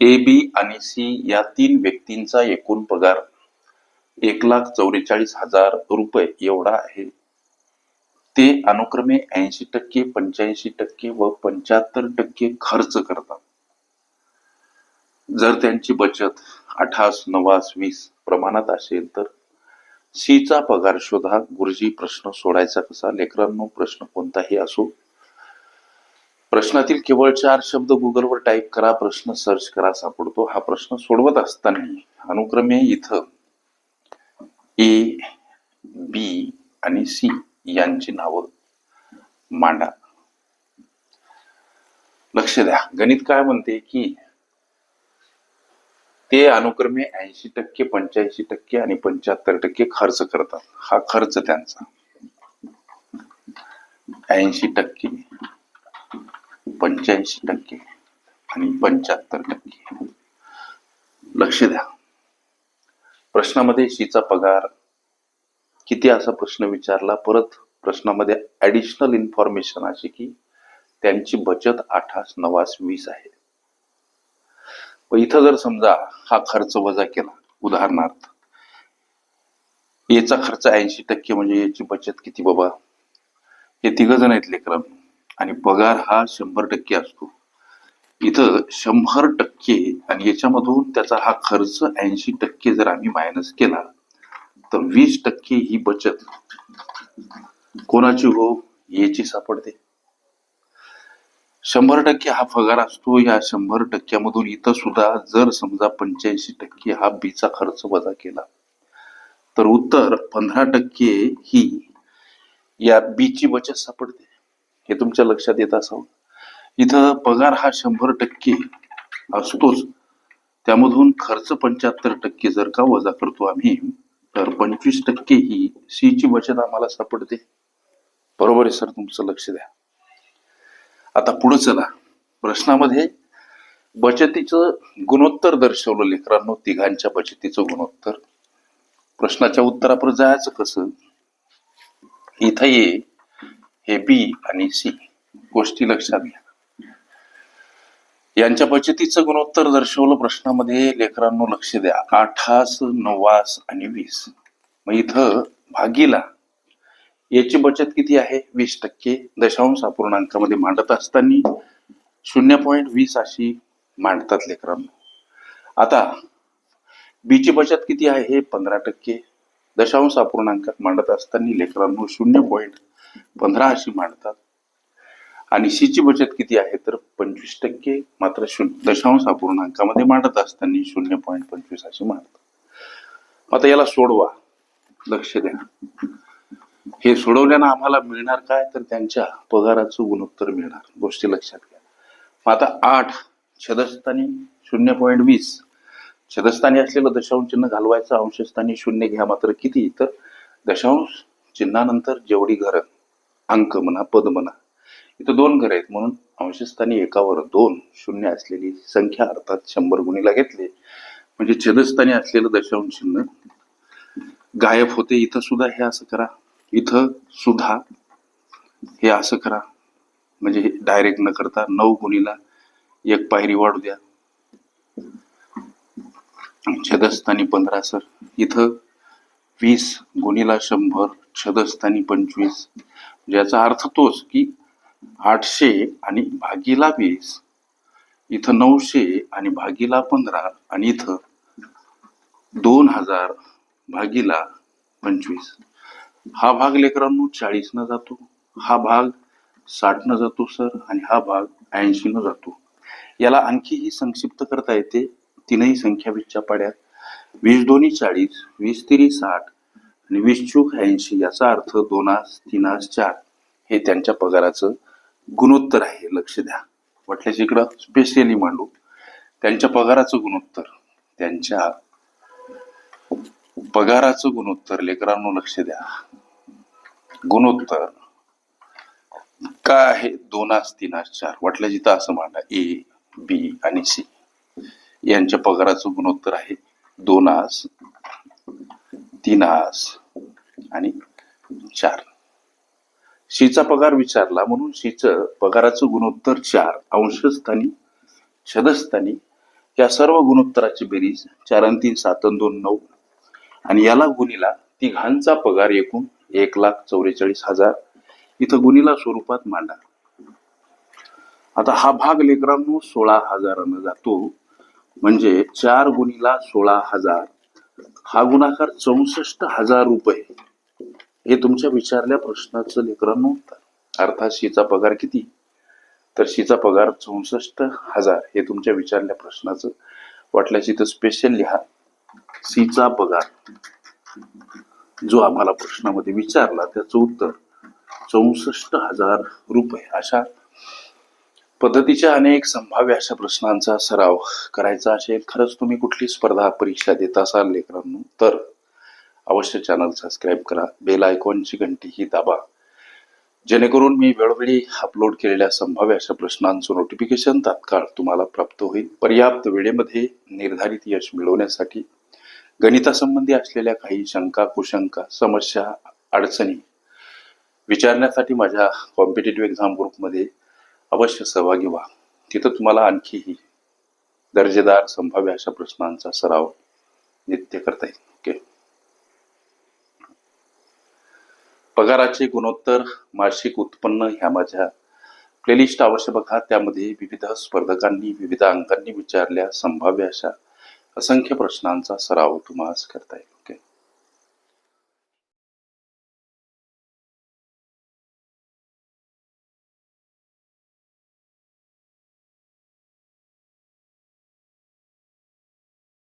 A B आणि C या तीन व्यक्तींचा एकूण पगार एक लाख चौवेचाळीस हजार रुपये एवढा आहे. ते अनुक्रमे ऐंशी टक्के पंच्याऐंशी टक्के व पंच्याहत्तर टक्के खर्च करतात. जर त्यांची बचत अठास नवास वीस प्रमाणात असेल तर सी चा पगार शोधा. गुरुजी प्रश्न सोडायचा कसा? लेकरांनो प्रश्न कोणताही असो प्रश्नातील केवळ चार शब्द गुगलवर टाईप करा प्रश्न सर्च करा सापडतो. हा प्रश्न सोडवत असताना अनुक्रमे इथं ए बी आणि सी यांची नावं मांडा. लक्ष द्या. गणित काय म्हणते की ते अनुक्रमे ऐंशी टक्के पंच्याऐंशी टक्के आणि पंच्याहत्तर टक्के खर्च करतात. हा खर्च त्यांचा. ऐंशी टक्के पंच्याऐंशी टक्के आणि पंच्याहत्तर टक्के. लक्ष द्या. प्रश्नामध्ये शीचा पगार किती असा प्रश्न विचारला परत प्रश्नामध्ये ऍडिशनल इन्फॉर्मेशन अशी की त्यांची बचत आठास नवास वीस आहे. व इथं जर समजा हा खर्च वजा केला उदाहरणार्थ याचा खर्च ऐंशी टक्के म्हणजे याची बचत किती बाबा? हे तिघ जण आहेत लेकरांनो आणि पगार हा शंभर टक्के असतो. इथं शंभर टक्के आणि याच्यामधून त्याचा हा खर्च ऐंशी टक्के जर आम्ही मायनस केला तर वीस टक्के ही बचत कोणाची हो? याची सापडते. शंभर टक्के हा पगार असतो या शंभर टक्क्यामधून इथं सुद्धा जर समजा पंच्याऐंशी टक्के हा बीचा खर्च वजा केला तर उत्तर पंधरा टक्के ही या बीची बचत सापडते. हे तुमच्या लक्षात येत असावं? इथं पगार हा शंभर टक्के असतोच. त्यामधून खर्च पंच्याहत्तर टक्के जर का वजा करतो आम्ही तर पंचवीस टक्के ही सी ची बचत आम्हाला सापडते. बरोबर आहे सर तुमचं लक्ष द्या. आता पुढे चला. प्रश्नामध्ये बचतीचं गुणोत्तर दर्शवलं लेकरांनो तिघांच्या बचतीचं गुणोत्तर. प्रश्नाच्या उत्तरापर जायचं कसं? इथं ये. हे बी आणि सी गोष्टी लक्षात घ्या. यांच्या बचतीचं गुणोत्तर दर्शवलं प्रश्नामध्ये लेकरांनो लक्ष द्या. आठास नवास आणि वीस. मग इथं भागीला. याची बचत किती आहे? वीस टक्के. दशांश अपूर्णांकामध्ये मांडत असताना शून्य पॉईंट वीस अशी मांडतात लेकरांनो. आता बीची बचत किती आहे? हे पंधरा टक्के. दशांश अपूर्णांकात मांडत असताना लेकरांनो शून्य पॉईंट पंधरा अशी मांडतात. आणि सी ची बचत किती आहे? तर पंचवीस टक्के मात्र शून्य दशांश अपूर्णांकामध्ये मांडत असताना शून्य पॉईंट पंचवीस अशी मांडतात. आता याला सोडवा. लक्ष द्या. हे सोडवल्यानं आम्हाला मिळणार काय? तर त्यांच्या पगाराचं गुणोत्तर मिळणार. गोष्टी लक्षात घ्या. मग आता आठ छदस्थानी शून्य पॉईंट वीस. छदस्थानी असलेलं दशांश चिन्ह घालवायचं अंशस्थानी शून्य घ्या मात्र किती? तर दशांश चिन्हानंतर जेवढी घरं अंक म्हणा पद म्हणा इथं दोन घर आहेत. म्हणून अंशस्थानी एकावर दोन शून्य असलेली संख्या अर्थात शंभर गुणीला घेतली. म्हणजे छेदस्थानी असलेलं दशांश चिन्ह गायब होते. इथं सुद्धा हे असं करा. इथं सुद्धा हे असं करा. म्हणजे डायरेक्ट न करता नऊ गुणीला एक पायरी वाढू द्या. छदस्थानी पंधरा सर. इथं वीस गुणीला शंभर छदस्थानी पंचवीस. ज्याचा अर्थ तोच की आठशे आणि भागीला वीस इथं नऊशे आणि भागीला पंधरा आणि इथं दोन हजार भागीला पंचवीस. हा भाग लेकरांनो चाळीसनं जातो हा भाग साठनं जातो सर आणि हा भाग ऐंशीनं जातो. याला आणखीही संक्षिप्त करता येते तीनही संख्या विच्छा पाड्यात. वीस दोन्ही चाळीस वीस तिरी साठ आणि वीस चूक ऐंशी याचा अर्थ दोनास तीनास चार. हे त्यांच्या पगाराचं गुणोत्तर आहे लक्ष द्या. वाटल्यास इकडं स्पेशली मांडू. त्यांच्या पगाराचं गुणोत्तर त्यांच्या पगाराचं गुणोत्तर लेकरांनो लक्ष द्या. गुणोत्तर काय आहे? दोनास तीनास चार. वाटल्या जिथं असं मांडा. ए बी आणि सी यांच्या पगाराचं गुणोत्तर आहे दोनास तीन आस आणि चार. शीचा पगार विचारला म्हणून शीचं पगाराचं गुणोत्तर चार. अंशस्थानी छदस्थानी या सर्व गुणोत्तराची बेरीज चार आणि तीन सात दोन नऊ. आणि याला गुणीला तिघांचा पगार एकूण एक लाख चौवेचाळीस हजार. इथं गुणीला स्वरूपात मांडा. आता हा भाग लेकरांनो सोळा हजारानं जातो. म्हणजे चार गुणीला सोळा हजार हा गुणाकार चौसष्ट हजार रुपये. हे तुमच्या विचारल्या प्रश्नाचं लेकरांनो उत्तर. अर्थात शीचा पगार किती? तर शीचा पगार चौसष्ट हजार. हे तुमच्या विचारल्या प्रश्नाचं वाटल्यास इथं स्पेशल लिहा. सीचा पगार. जो आम्हाला प्रश्नामध्ये विचारला त्याचं उत्तर चौसष्ट हजार रुपये. अशा पद्धतीच्या अनेक संभाव्य अशा प्रश्नांचा सराव करायचा असेल खरंच तुम्ही कुठली स्पर्धा परीक्षा देत असाल लेकरांनो तर अवश्य चॅनल सबस्क्राईब करा. बेल आयकॉनची घंटी ही दाबा. जेणेकरून मी वेळोवेळी अपलोड केलेल्या संभाव्य अशा प्रश्नांचं नोटिफिकेशन तात्काळ तुम्हाला प्राप्त होईल. पर्याप्त वेळेमध्ये निर्धारित यश मिळवण्यासाठी गणितासंबंधी असलेल्या काही शंका कुशंका समस्या अडचणी विचारण्यासाठी माझ्या कॉम्पिटेटिव्ह एक्झाम ग्रुपमध्ये अवश्य सहभागी व्हा. तिथं तुम्हाला आणखीही दर्जेदार संभाव्य अशा प्रश्नांचा सराव नित्य करता येईल. ओके पगाराचे गुणोत्तर मासिक उत्पन्न ह्या माझ्या प्लेलिस्ट अवश्य बघा. त्यामध्ये विविध स्पर्धकांनी विविध अंकांनी विचारल्या संभाव्य अशा असंख्य प्रश्नांचा सराव तुम्हाला करता येईल.